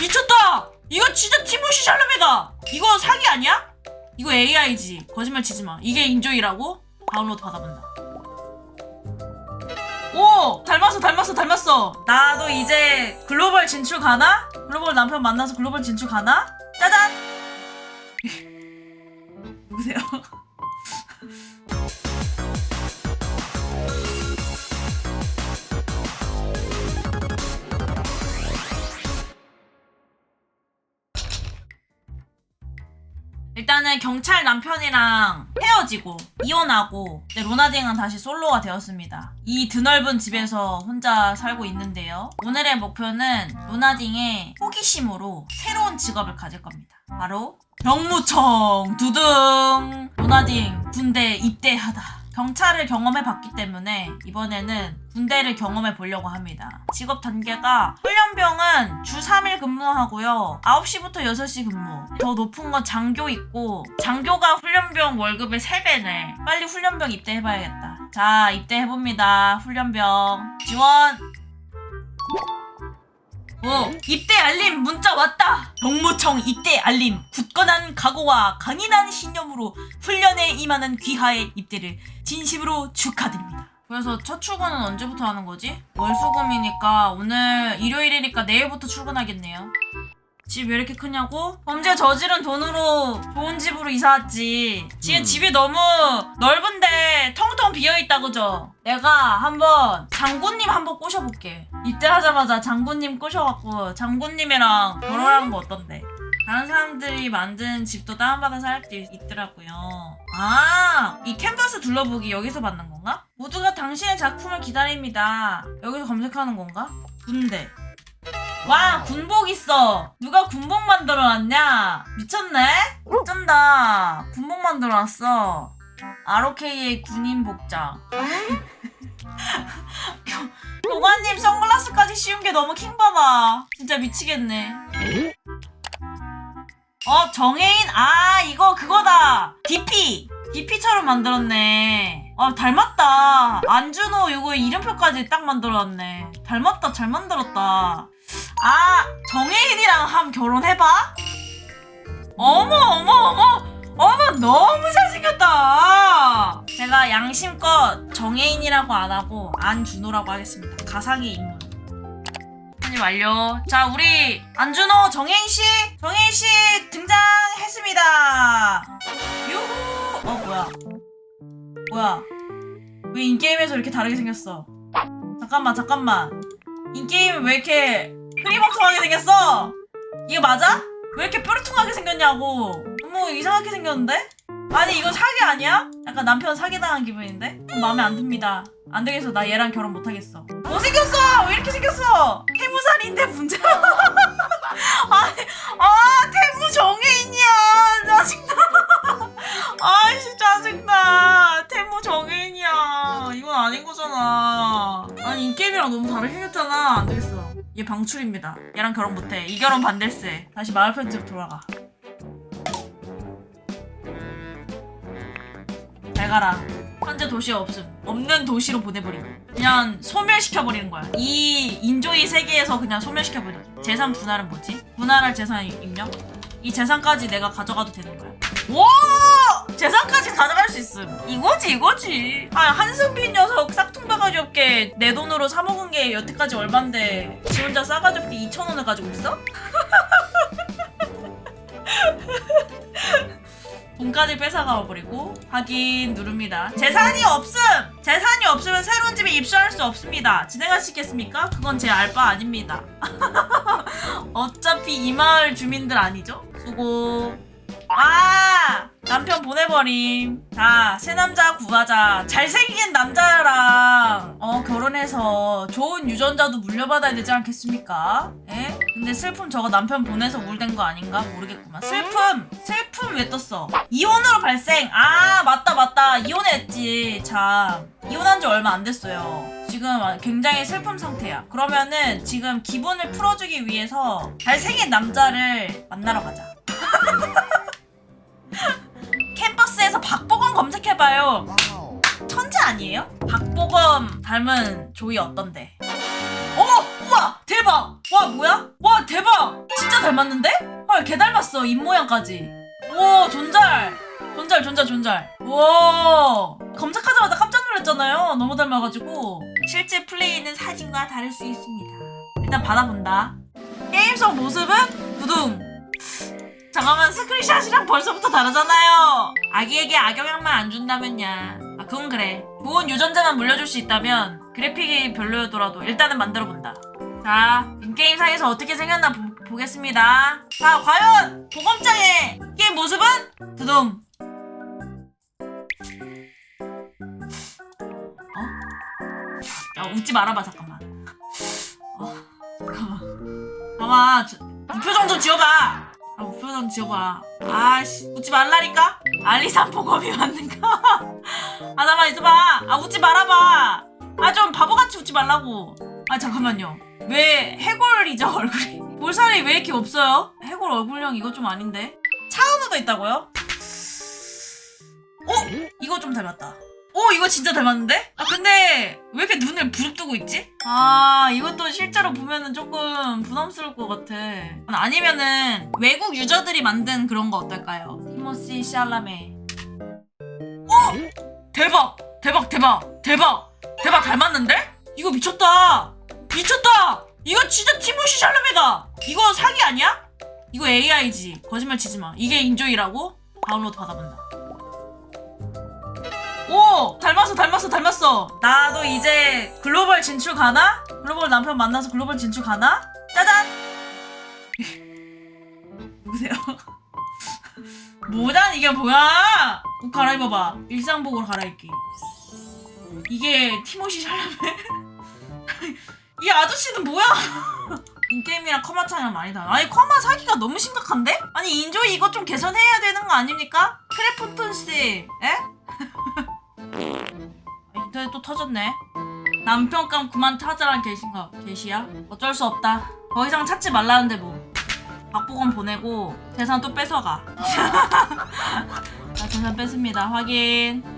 미쳤다! 이거 진짜 티모시 샬라메다! 이거 사기 아니야? 이거 AI지. 거짓말 치지 마. 이게 인조이라고? 다운로드 받아본다. 오! 닮았어, 닮았어, 닮았어. 나도 이제 글로벌 진출 가나? 글로벌 남편 만나서 글로벌 진출 가나? 짜잔! 보세요. 일단은 경찰 남편이랑 헤어지고 이혼하고 이제 로나딩은 다시 솔로가 되었습니다. 이 드넓은 집에서 혼자 살고 있는데요. 오늘의 목표는 로나딩의 호기심으로 새로운 직업을 가질 겁니다. 바로 병무청 두둥 로나딩 군대 입대하다. 경찰을 경험해 봤기 때문에 이번에는 군대를 경험해 보려고 합니다. 직업 단계가 훈련병은 주 3일 근무하고요. 9시부터 6시 근무. 더 높은 건 장교 있고 장교가 훈련병 월급의 3배네. 빨리 훈련병 입대해 봐야겠다. 자, 입대해 봅니다. 훈련병. 지원. 오, 입대 알림 문자 왔다. 병무청 입대 알림. 굳건한 각오와 강인한 신념으로 훈련에 임하는 귀하의 입대를 진심으로 축하드립니다. 그래서 첫 출근은 언제부터 하는 거지? 월수금이니까 오늘 일요일이니까 내일부터 출근하겠네요. 집 왜 이렇게 크냐고? 범죄 저지른 돈으로 좋은 집으로 이사 왔지. 지금 음. 집이 너무 넓은데 텅텅 비어있다 그죠? 내가 한번 장군님 한번 꼬셔볼게. 입대하자마자 장군님 꼬셔갖고 장군님이랑 결혼하는 거 어떤데? 다른 사람들이 만든 집도 다운받아서 할수 있더라고요. 아, 이 캔버스 둘러보기 여기서 받는 건가? 모두가 당신의 작품을 기다립니다. 여기서 검색하는 건가? 군대. 와, 군복 있어. 누가 군복 만들어놨냐? 미쳤네? 어쩐다. 군복 만들어놨어. ROK의 군인 복장. 교- 교관님 선글라스까지 씌운 게 너무 킹받아. 진짜 미치겠네. 어, 정혜인? 아, 이거 그거다. DP. DP처럼 만들었네. 아, 닮았다. 안준호 이거 이름표까지 딱 만들어놨네. 닮았다, 잘 만들었다. 아, 정혜인이랑 함 결혼해봐? 어머, 어머, 어머. 어머, 너무 잘생겼다. 제가 양심껏 정혜인이라고 안 하고 안준호라고 하겠습니다. 가상의 인물. 편집 완료. 자, 우리 안준호 정혜인 씨, 정혜인 씨 등장했습니다. 유후. 어 뭐야? 뭐야? 왜 인게임에서 이렇게 다르게 생겼어? 잠깐만, 잠깐만. 인게임 왜 이렇게 흐리멍텅하게 생겼어? 이거 맞아? 왜 이렇게 뾰루퉁하게 생겼냐고. 너무 이상하게 생겼는데? 아니 이거 사기 아니야? 약간 남편 사기당한 기분인데? 좀 마음에 안 듭니다. 안 되겠어. 나 얘랑 결혼 못 하겠어. 뭐 생겼어? 왜 이렇게 생겼어? 태무살인데 문제. 아니, 아 태무 정혜인이야. 짜증나. 아이씨 짜증나. 태무 정혜인이야. 이건 아닌 거잖아. 아니 인게임이랑 너무 다르게 생겼잖아. 안 되겠어. 얘 방출입니다. 얘랑 결혼 못해. 이 결혼 반댈세. 다시 마을 편집 돌아가. 잘 가라. 현재 도시 없음. 없는 도시로 보내버리고. 그냥 소멸시켜버리는 거야. 이 인조이 세계에서 그냥 소멸시켜버리는 거야. 재산 분할은 뭐지? 분할할 재산 입력? 이 재산까지 내가 가져가도 되는 거야. 와! 재산까지 가져갈 수 있음. 이거지, 이거지. 아, 한승빈 녀석 싹퉁바가지 없게 내 돈으로 사먹은 게 여태까지 얼만데 지 혼자 싸가지 없게 2천원을 가지고 있어? 돈까지 뺏어가 버리고 확인 누릅니다. 재산이 없음! 재산이 없으면 새로운 집에 입주할 수 없습니다. 진행하시겠습니까? 그건 제 알바 아닙니다. 어차피 이 마을 주민들 아니죠? 수고. 아! 남편 보내버림. 자, 새 남자 구하자. 잘생긴 남자랑, 어, 결혼해서 좋은 유전자도 물려받아야 되지 않겠습니까? 에? 근데 슬픔 저거 남편 보내서 우울된 거 아닌가? 모르겠구만. 슬픔! 슬픔 왜 떴어? 이혼으로 발생! 아, 맞다, 맞다. 이혼했지. 참. 이혼한 지 얼마 안 됐어요. 지금 굉장히 슬픔 상태야. 그러면은 지금 기분을 풀어주기 위해서 잘생긴 남자를 만나러 가자. 캠퍼스에서 박보검 검색해봐요. 천재 아니에요? 박보검 닮은 조이 어떤데? 어머! 우와! 대박! 와 뭐야? 와 대박! 진짜 닮았는데? 헐 개 닮았어 입모양까지 오 존잘 존잘 존잘 존잘 우와 검색하자마자 깜짝 놀랐잖아요 너무 닮아가지고 실제 플레이는 사진과 다를 수 있습니다 일단 받아본다 게임 속 모습은 두둥 잠깐만 스크린샷이랑 벌써부터 다르잖아요. 아기에게 악영향만 안 준다면야. 아 그건 그래. 좋은 유전자만 물려줄 수 있다면 그래픽이 별로였더라도 일단은 만들어본다. 자 인게임 상에서 어떻게 생겼나 보, 겠습니다 자 과연 보검장의 게임 모습은? 두둥. 어? 야 웃지 말아봐 잠깐만. 어 잠깐만. 잠깐만 저- 무표정 좀 지어봐 아 무표정 지어봐. 아씨 웃지 말라니까? 알리산 보검이 맞는가? 아 잠깐만 있어봐. 아 웃지 말아봐. 아 좀 바보같이 웃지 말라고. 아 잠깐만요. 왜 해골이죠 얼굴이? 볼살이 왜 이렇게 없어요? 해골 얼굴형 이거 좀 아닌데? 차은우도 있다고요? 어? 이거 좀 닮았다 오 이거 진짜 닮았는데? 아 근데 왜 이렇게 눈을 부릅뜨고 있지? 아 이것도 실제로 보면은 조금 부담스러울 것 같아 아니면은 외국 유저들이 만든 그런 거 어떨까요? 티모시 샬라메 어? 대박 대박 대박 대박 대박 닮았는데? 이거 미쳤다 미쳤다 이거 진짜 티모시 샬라메다 이거 사기 아니야? 이거 AI지 거짓말 치지마 이게 인조이라고? 다운로드 받아본다 오! 닮았어, 닮았어, 닮았어. 나도 이제 글로벌 진출 가나? 글로벌 남편 만나서 글로벌 진출 가나? 짜잔! 누구세요? 뭐냐? 이게 뭐야? 옷 갈아입어봐. 일상복으로 갈아입기. 이게 티모시 샬라메? 이 아저씨는 뭐야? 인게임이랑 커마 차이가 많이 다르 아니 커마 사기가 너무 심각한데? 아니 인조이 이거 좀 개선해야 되는 거 아닙니까? 크래프톤 씨, 에? 인터넷 또 터졌네. 남편감 그만 찾아란 계신가 계시야? 어쩔 수 없다. 더 이상 찾지 말라는데 뭐. 박보검 보내고 재산 또 뺏어가. 나 재산 뺐습니다. 확인.